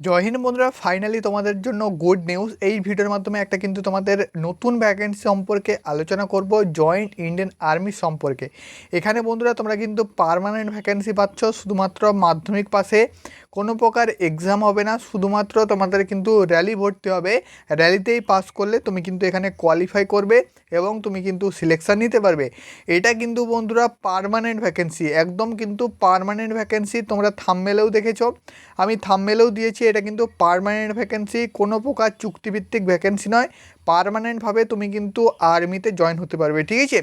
জয় হিন্দ বন্ধুরা ফাইনালি তোমাদের জন্য গুড নিউজ এই ভিডিওর মাধ্যমে একটা কিন্তু তোমাদের নতুন ভ্যাকেন্সি সম্পর্কে আলোচনা করব জয়েন্ট ইন্ডিয়ান আর্মি সম্পর্কে। এখানে বন্ধুরা, তোমরা কিন্তু পারমানেন্ট ভ্যাকেন্সি পাচ্ছ শুধুমাত্র মাধ্যমিক পাশে। কোনো প্রকার এক্সাম হবে না, শুধুমাত্র তোমাদের কিন্তু র্যালি ভর্তি হবে। র্যালিতেই পাস করলে তুমি কিন্তু এখানে কোয়ালিফাই করবে এবং তুমি কিন্তু সিলেকশান নিতে পারবে। এটা কিন্তু বন্ধুরা পার্মানেন্ট ভ্যাকেন্সি একদম কিন্তু পারমানেন্ট ভ্যাকেন্সি তোমরা থামমেলেও দেখেছ। আমি থামমেলেও দিয়েছি এটা কিন্তু পারমানেন্ট ভ্যাকেন্সি কোনো প্রকার চুক্তিভিত্তিক ভ্যাকেন্সি নয়। পারমানেন্টভাবে তুমি কিন্তু আর্মিতে জয়েন হতে পারবে, ঠিক আছে?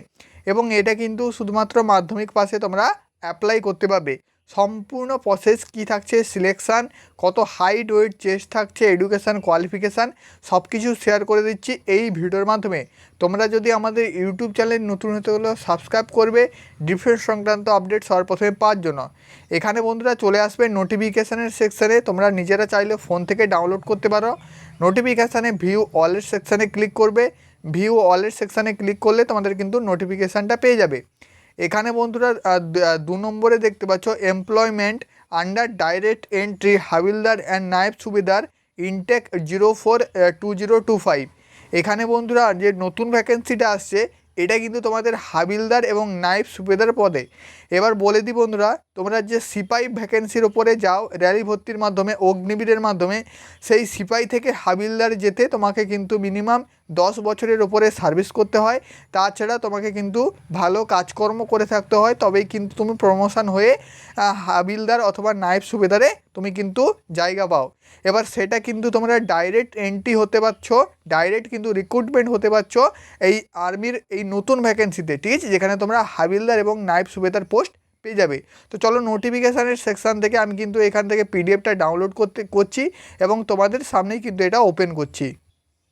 এবং এটা কিন্তু শুধুমাত্র মাধ্যমিক পাশে তোমরা অ্যাপ্লাই করতে পারবে। সম্পূর্ণ প্রসেস কি থাকছে? সিলেকশান কত হাইট ওয়েট চেস্ট থাকছে এডুকেশান কোয়ালিফিকেশান সব কিছু শেয়ার করে দিচ্ছি এই ভিডিওর মাধ্যমে। তোমরা যদি আমাদের ইউটিউব চ্যানেল নতুন হতে হলে সাবস্ক্রাইব করবে ডিফেন্স সংক্রান্ত আপডেট সবার প্রথমে পাওয়ার জন্য। এখানে বন্ধুরা চলে আসবে নোটিফিকেশানের সেকশানে তোমরা নিজেরা চাইলে ফোন থেকে ডাউনলোড করতে পারো। নোটিফিকেশানে ভিউ অলের সেকশানে ক্লিক করবে। ভিউ অলের সেকশানে ক্লিক করলে তোমাদের কিন্তু নোটিফিকেশানটা পেয়ে যাবে। এখানে বন্ধুরা দু- নম্বরে দেখতে পাচ্ছ employment under direct entry havildar and নায়েব সুবিধার intake zero four two zero two five এখানে বন্ধুরা, যে নতুন ভ্যাকেন্সিটা আসছে, এটা কিন্তু তোমাদের হাবিলদার এবং নায়েব সুবেদার পদে। এবার বলে দিই বন্ধুরা তোমরা যে সিপাই ভ্যাকেন্সির ওপরে যাও র্যালি ভর্তির মাধ্যমে, অগ্নিবীরের মাধ্যমে, সেই সিপাই থেকে হাবিলদার যেতে তোমাকে কিন্তু মিনিমাম দশ বছরের ওপরে সার্ভিস করতে হয়। তাছাড়া তোমাকে কিন্তু ভালো কাজকর্ম করে থাকতে হয়। তবেই কিন্তু তুমি প্রমোশন হয়ে হাবিলদার অথবা নায়েব সুবেদারে তুমি কিন্তু জায়গা পাও। এবার সেটা কিন্তু তোমরা ডাইরেক্ট এন্ট্রি হতে পারছ ডাইরেক্ট কিন্তু রিক্রুটমেন্ট হতে পারছ এই আর্মির এই নতুন ভ্যাকেন্সিতে ঠিক আছে? যেখানে তোমরা হাবিলদার এবং নায়েব সুবেদার পোস্ট পেয়ে যাবে। তো চলো নোটিফিকেশানের সেকশান থেকে আমি কিন্তু এখান থেকে পিডিএফটা ডাউনলোড করতে, করছি এবং তোমাদের সামনেই কিন্তু এটা ওপেন করছি।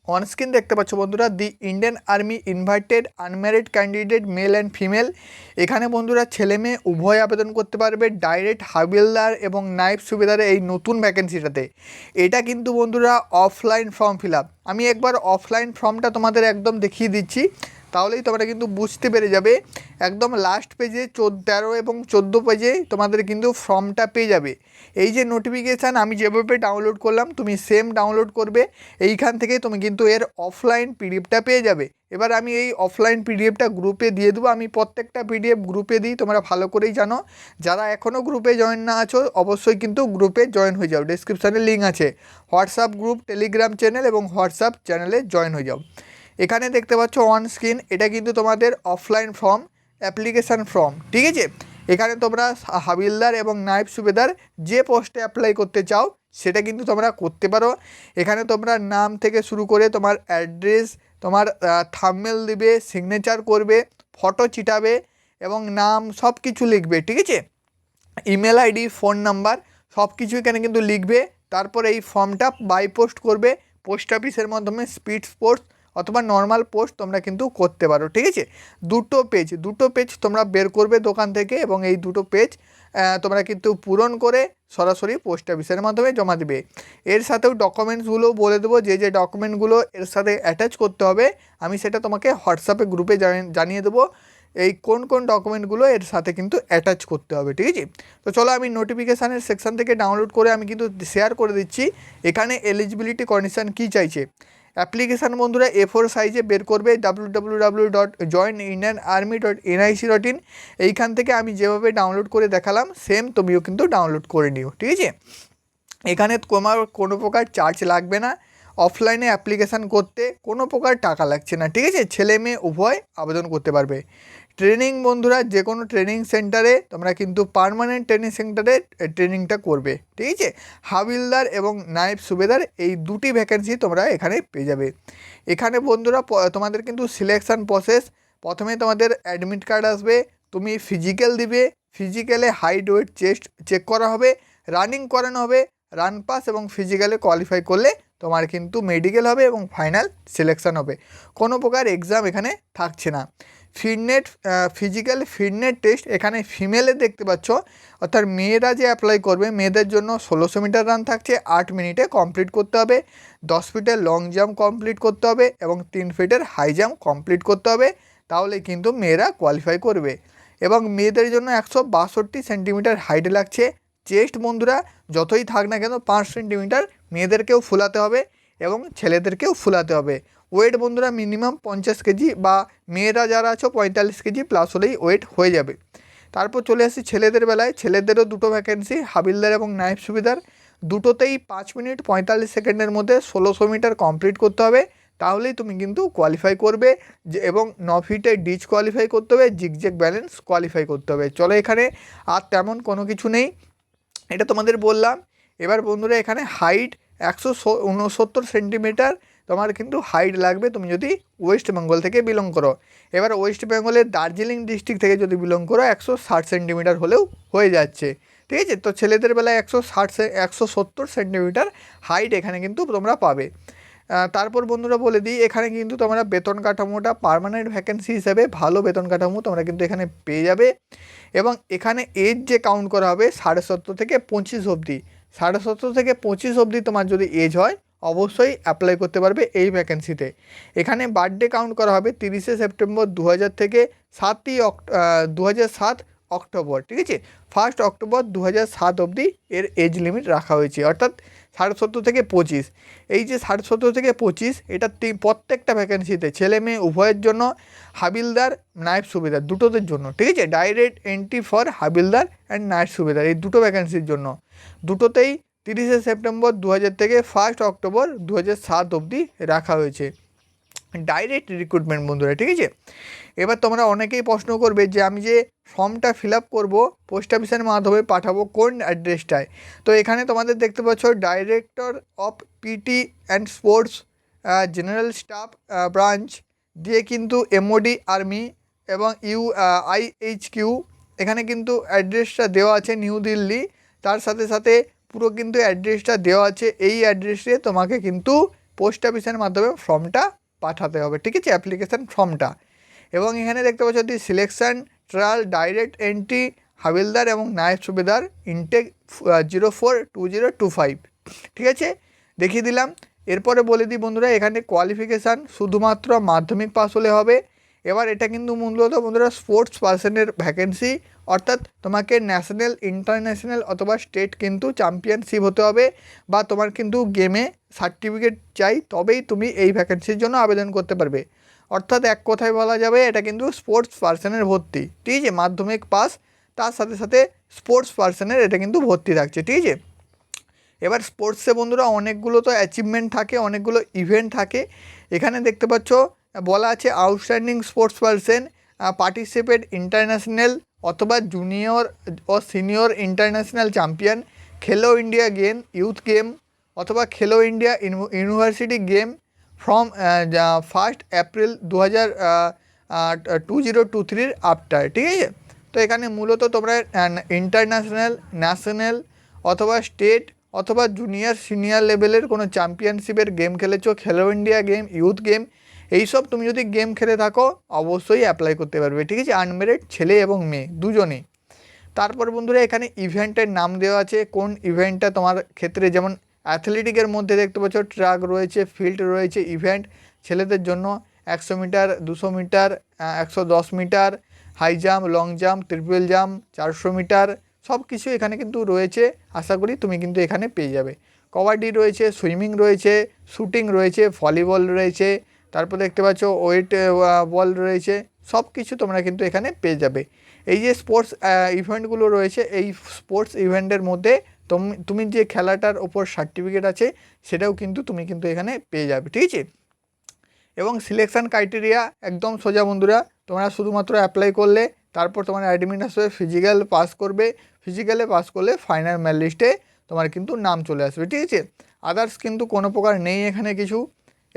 অন স্ক্রিন দেখতে পাচ্ছ বন্ধুরা the Indian army invited unmarried candidate male and female এখানে বন্ধুরা ছেলে মেয়ে উভয় আবেদন করতে পারবে ডাইরেক্ট হাবিলদার এবং নাইফ সুবেদারে এই নতুন ভ্যাকেন্সিটাতে এটা কিন্তু বন্ধুরা অফলাইন ফর্ম ফিল আমি একবার অফলাইন ফর্মটা তোমাদের একদম দেখিয়ে দিচ্ছি। তাহলেই তোমরা কিন্তু বুঝতে পেরে যাবে। একদম লাস্ট পেজে চোদ্দ তেরো এবং চোদ্দ পেজে তোমাদের কিন্তু ফর্মটা পেয়ে যাবে। এই যে নোটিফিকেশান আমি যেভাবে ডাউনলোড করলাম, তুমি সেম ডাউনলোড করবে। এইখান থেকে তুমি কিন্তু এর অফলাইন পিডিএফটা পেয়ে যাবে। এবার আমি এই অফলাইন পিডিএফটা গ্রুপে দিয়ে দেবো। আমি প্রত্যেকটা পিডিএফ গ্রুপে দিই, তোমরা ভালো করেই জানো। যারা এখনও গ্রুপে জয়েন না আছো, অবশ্যই কিন্তু গ্রুপে জয়েন হয়ে যাও। ডিসক্রিপশানে লিঙ্ক আছে। হোয়াটসঅ্যাপ গ্রুপ টেলিগ্রাম চ্যানেল এবং হোয়াটসঅ্যাপ চ্যানেলে জয়েন হয়ে যাও। এখানে দেখতে পাচ্ছ অন স্ক্রিন এটা কিন্তু তোমাদের অফলাইন ফর্ম অ্যাপ্লিকেশান ফর্ম ঠিক আছে? এখানে তোমরা হাবিলদার এবং নাইব সুবেদার যে পোস্টে অ্যাপ্লাই করতে চাও, সেটা কিন্তু তোমরা করতে পারো। এখানে তোমরা নাম থেকে শুরু করে তোমার অ্যাড্রেস তোমার থামমেল দিবে সিগনেচার করবে ফটো চিটাবে এবং নাম সব কিছু লিখবে, ঠিক আছে? ইমেল আইডি ফোন নাম্বার সব কিছু এখানে কিন্তু লিখবে। তারপর এই ফর্মটা বাই পোস্ট করবে। পোস্ট অফিসের মাধ্যমে স্পিড পোস্ট অথবা নর্মাল পোস্ট তোমরা কিন্তু করতে পারো, ঠিক আছে? দুটো পেজ দুটো পেজ তোমরা বের করবে দোকান থেকে এবং এই দুটো পেজ তোমরা কিন্তু পূরণ করে সরাসরি পোস্ট অফিসের মাধ্যমে জমা দেবে। এর সাথেও ডকুমেন্টসগুলো বলে দেবো, যে যে ডকুমেন্টগুলো এর সাথে অ্যাটাচ করতে হবে, আমি সেটা তোমাকে হোয়াটসঅ্যাপে গ্রুপে জানিয়ে দেবো। এই কোন কোন ডকুমেন্টগুলো এর সাথে কিন্তু অ্যাটাচ করতে হবে, ঠিক আছে? তো চলো আমি নোটিফিকেশানের সেকশন থেকে ডাউনলোড করে আমি কিন্তু শেয়ার করে দিচ্ছি। এখানে এলিজিবিলিটি কন্ডিশান কী চাইছে? অ্যাপ্লিকেশান বন্ধুরা এ ফোর সাইজে বের করবে W W W dot join Indian army dot NIC dot in এইখান থেকে আমি যেভাবে ডাউনলোড করে দেখালাম সেম তুমিও কিন্তু ডাউনলোড করে নিও, ঠিক আছে? এখানে তোমার কোনো প্রকার চার্জ লাগবে না। অফলাইনে অ্যাপ্লিকেশান করতে কোনো প্রকার টাকা লাগছে না, ঠিক আছে? ছেলে মেয়ে উভয় আবেদন করতে পারবে। ট্রেনিং বন্ধুরা, যে কোনো ট্রেনিং সেন্টারে তোমরা কিন্তু পার্মানেন্ট ট্রেনিং সেন্টারে ট্রেনিংটা করবে, ঠিক আছে? হাবিলদার এবং নায়েব সুবেদার এই দুটি ভ্যাকেন্সি তোমরা এখানে পেয়ে যাবে। এখানে বন্ধুরা তোমাদের কিন্তু সিলেকশান প্রসেস প্রথমে তোমাদের অ্যাডমিট কার্ড আসবে, তুমি ফিজিক্যাল দিবে ফিজিক্যালে হাইট ওয়েট চেস্ট চেক করা হবে রানিং করানো হবে রান পাস এবং ফিজিক্যালে কোয়ালিফাই করলে তোমার কিন্তু মেডিকেল হবে এবং ফাইনাল সিলেকশান হবে। কোনো প্রকার এক্সাম এখানে থাকছে না। ফিটনেট ফিজিক্যাল ফিটনেট টেস্ট এখানে ফিমেলে দেখতে পাচ্ছ। অর্থাৎ মেয়েরা যে অ্যাপ্লাই করবে, মেয়েদের জন্য ষোলোশো মিটার রান থাকছে, আট মিনিটে কমপ্লিট করতে হবে। দশ ফিটের লং জাম্প কমপ্লিট করতে হবে এবং তিন ফিটের হাই জাম্প কমপ্লিট করতে হবে। তাহলে কিন্তু মেয়েরা কোয়ালিফাই করবে। এবং মেয়েদের জন্য একশো বাষট্টি সেন্টিমিটার হাইট লাগছে। চেস্ট বন্ধুরা যতই থাক না কেন পাঁচ সেন্টিমিটার মেয়েদেরকেও ফুলাতে হবে এবং ছেলেদেরকেও ফুলাতে হবে। ওয়েট বন্ধুরা মিনিমাম পঞ্চাশ কেজি বা মেয়েরা যারা আছো পঁয়তাল্লিশ কেজি প্লাস হলেই ওয়েট হয়ে যাবে। তারপর চলে আসি ছেলেদের বেলায়। ছেলেদেরও দুটো ভ্যাকেন্সি হাবিলদার এবং নাইফ সুবিধার। দুটোতেই পাঁচ মিনিট পঁয়তাল্লিশ সেকেন্ডের মধ্যে ষোলোশো মিটার কমপ্লিট করতে হবে। তাহলেই তুমি কিন্তু কোয়ালিফাই করবে এবং ন ফিটে ডিচ কোয়ালিফাই করতে হবে জিগজ্যাগ ব্যালেন্স কোয়ালিফাই করতে হবে। চলো এখানে আর তেমন কোনো কিছু নেই। এটা তোমাদের বললাম। এবার বন্ধুরা এখানে হাইট একশো উনসত্তর সেন্টিমিটার তোমার কিন্তু হাইট লাগবে তুমি যদি ওয়েস্ট বেঙ্গল থেকে বিলং করো। এবার ওয়েস্ট বেঙ্গলের দার্জিলিং ডিস্ট্রিক্ট থেকে যদি বিলং করো, একশো ষাট সেন্টিমিটার হলেও হয়ে যাচ্ছে। ঠিক আছে? তো ছেলেদের বেলায় একশো ষাট, একশো সত্তর সেন্টিমিটার হাইট এখানে কিন্তু তোমরা পাবে। তারপর বন্ধুরা বলে দিই, এখানে কিন্তু তোমরা বেতন কাঠামোটা পার্মানেন্ট ভ্যাকেন্সি হিসেবে ভালো বেতন কাঠামো তোমরা কিন্তু এখানে পেয়ে যাবে। এবং এখানে এজ যে কাউন্ট করা হবে, সাড়ে সত্তর থেকে পঁচিশ অবধি। সাড়ে সত্তর থেকে পঁচিশ অবধি তোমার যদি এজ হয়, অবশ্যই অ্যাপ্লাই করতে পারবে এই ভ্যাকেন্সিতে এখানে বার্থডে কাউন্ট করা হবে তিরিশে সেপ্টেম্বর দু হাজার থেকে সাতই অক্ট দু সাত অক্টোবর, ঠিক আছে? ফার্স্ট অক্টোবর দু হাজার সাত অবধি এর এজ লিমিট রাখা হয়েছে। অর্থাৎ সাড়ে সত্তর থেকে পঁচিশ। এই যে সাড়ে সত্তর থেকে পঁচিশ, এটা প্রত্যেকটা ভ্যাকেন্সিতে ছেলে মেয়ে উভয়ের জন্য হাবিলদার নাইফ সুবিধা দুটোদের জন্য, ঠিক আছে? Direct entry for havildar and নাইফ সুবিধা এই দুটো ভ্যাকেন্সির জন্য। দুটোতেই তিরিশে সেপ্টেম্বর দু হাজার থেকে ফার্স্ট অক্টোবর দু হাজার সাত অবধি রাখা হয়েছে। ডাইরেক্ট রিক্রুটমেন্ট বন্ধুরা, ঠিক আছে? এবার তোমরা অনেকেই প্রশ্ন করবে যে আমি যে ফর্মটা ফিল আপ করব পোস্ট অফিসের মাধ্যমে পাঠাবো কোন অ্যাড্রেসটায় তো এখানে তোমাদের দেখতে পাচ্ছ director of PT and sports general staff branch দিয়ে কিন্তু এমওডি আর্মি এবং ইউ আইএইচ কিউ এখানে কিন্তু অ্যাড্রেসটা দেওয়া আছে নিউ দিল্লি তার সাথে সাথে পুরো কিন্তু অ্যাড্রেসটা দেওয়া আছে এই অ্যাড্রেসে তোমাকে কিন্তু পোস্ট অফিসের মাধ্যমে ফর্মটা পাঠাতে হবে। ঠিক আছে অ্যাপ্লিকেশান ফর্মটা এবং এখানে দেখতে পাচ্ছ যদি সিলেকশান ট্রায়াল ডাইরেক্ট এন্ট্রি হাবিলদার এবং নায়ক সুবেদার intake zero four two zero two five ঠিক আছে? দেখিয়ে দিলাম। এরপরে বলে দিই বন্ধুরা, এখানে কোয়ালিফিকেশান শুধুমাত্র মাধ্যমিক পাস হলে হবে। এবার এটা কিন্তু মূলত বন্ধুরা স্পোর্টস পার্সনের ভ্যাকেন্সি অর্থাৎ তোমাকে ন্যাশনাল ইন্টারন্যাশনাল অথবা স্টেট কিন্তু চ্যাম্পিয়নশিপ হতে হবে বা তোমার কিন্তু গেমে সার্টিফিকেট চাই, তবেই তুমি এই ভ্যাকেন্সির জন্য আবেদন করতে পারবে। অর্থাৎ এক কথায় বলা যাবে, এটা কিন্তু স্পোর্টস পার্সনের ভর্তি। ঠিক আছে? মাধ্যমিক পাস তার সাথে সাথে স্পোর্টস পার্সনের এটা কিন্তু ভর্তি থাকছে। ঠিক আছে? এবার স্পোর্টসে বন্ধুরা অনেকগুলো তো অ্যাচিভমেন্ট থাকে, অনেকগুলো ইভেন্ট থাকে। এখানে দেখতে পাচ্ছ বলা আছে outstanding sports person participate international অথবা জুনিয়র ও senior international champion Khelo India game youth game অথবা Khelo India university game from first April দু হাজার টু জিরো টু থ্রির আফটার ঠিক আছে? তো এখানে মূলত তোমরা ইন্টারন্যাশনাল ন্যাশনাল অথবা স্টেট অথবা জুনিয়র সিনিয়র লেভেলের কোনো চ্যাম্পিয়নশিপের গেম খেলেছো খেলো ইন্ডিয়া গেম ইউথ গেম এইসব তুমি যদি গেম খেলে থাকো, অবশ্যই অ্যাপ্লাই করতে পারবে, ঠিক আছে? আনমেরিড ছেলে এবং মেয়ে, দুজনেই। তারপর বন্ধুরা, এখানে ইভেন্টের নাম দেওয়া আছে। কোন ইভেন্টটা তোমার ক্ষেত্রে যেমন অ্যাথলেটিকের মধ্যে দেখতে পাচ্ছ ট্রাক রয়েছে ফিল্ড রয়েছে ইভেন্ট ছেলেদের জন্য একশো মিটার, দুশো মিটার একশো দশ metre high jump long jump triple jump চারশো মিটার সব কিছু এখানে কিন্তু রয়েছে। আশা করি তুমি কিন্তু এখানে পেয়ে যাবে। কবাডি রয়েছে, সুইমিং রয়েছে, শুটিং রয়েছে, ভলিবল রয়েছে তারপর দেখতে পাচ্ছ ওয়েট বল রয়েছে সব কিছু তোমরা কিন্তু এখানে পেয়ে যাবে। এই যে স্পোর্টস ইভেন্টগুলো রয়েছে, এই স্পোর্টস ইভেন্টের মধ্যে তুমি যে খেলাটার ওপর সার্টিফিকেট আছে, সেটাও কিন্তু তুমি কিন্তু এখানে পেয়ে যাবে, ঠিক আছে? এবং সিলেকশান ক্রাইটেরিয়া একদম সোজা বন্ধুরা, তোমরা শুধুমাত্র অ্যাপ্লাই করলে, তারপর তোমার অ্যাডমিট আসবে ফিজিক্যাল পাস করবে ফিজিক্যালে পাস করলে ফাইনাল ম্যাল লিস্টে তোমার কিন্তু নাম চলে আসবে, ঠিক আছে? আদার্স কিন্তু কোনো প্রকার নেই এখানে কিছু।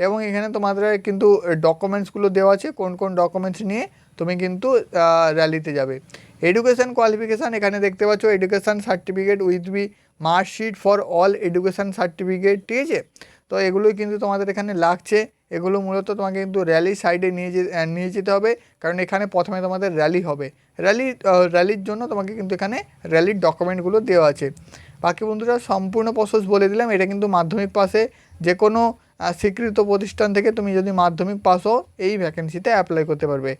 এবং এখানে তোমাদের কিন্তু ডকুমেন্টসগুলো দেওয়া আছে, কোন কোন ডকুমেন্টস নিয়ে তুমি কিন্তু র্যালিতে যাবে। এডুকেশান কোয়ালিফিকেশান এখানে দেখতে পাচ্ছ education certificate with B marksheet for all education certificate ঠিক আছে? তো এগুলোই কিন্তু তোমাদের এখানে লাগছে। এগুলো মূলত তোমাকে কিন্তু র্যালি সাইডে নিয়ে যে নিয়ে যেতে হবে, কারণ এখানে প্রথমে তোমাদের র্যালি হবে। র্যালি র্যালির জন্য তোমাকে কিন্তু এখানে র্যালির ডকুমেন্টগুলো দেওয়া আছে। বাকি বন্ধুরা, সম্পূর্ণ প্রসেস বলে দিলাম, এটা কিন্তু মাধ্যমিক পাশে যে কোনো স্বীকৃত প্রতিষ্ঠান থেকে তুমি যদি মাধ্যমিক পাস হও, এই ভ্যাকেন্সিতে অ্যাপ্লাই করতে পারবে।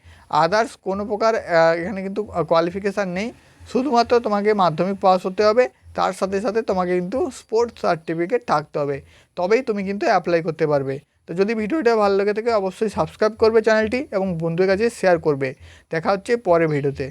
আদার্স কোনো প্রকার এখানে কিন্তু কোয়ালিফিকেশান নেই। শুধুমাত্র তোমাকে মাধ্যমিক পাস হতে হবে, তার সাথে সাথে তোমাকে কিন্তু স্পোর্টস সার্টিফিকেট থাকতে হবে। তবেই তুমি কিন্তু অ্যাপ্লাই করতে পারবে। তো যদি ভিডিওটা ভালো লেগে থাকে, অবশ্যই সাবস্ক্রাইব করবে চ্যানেলটি এবং বন্ধুদের কাছে শেয়ার করবে। দেখা হচ্ছে পরের ভিডিওতে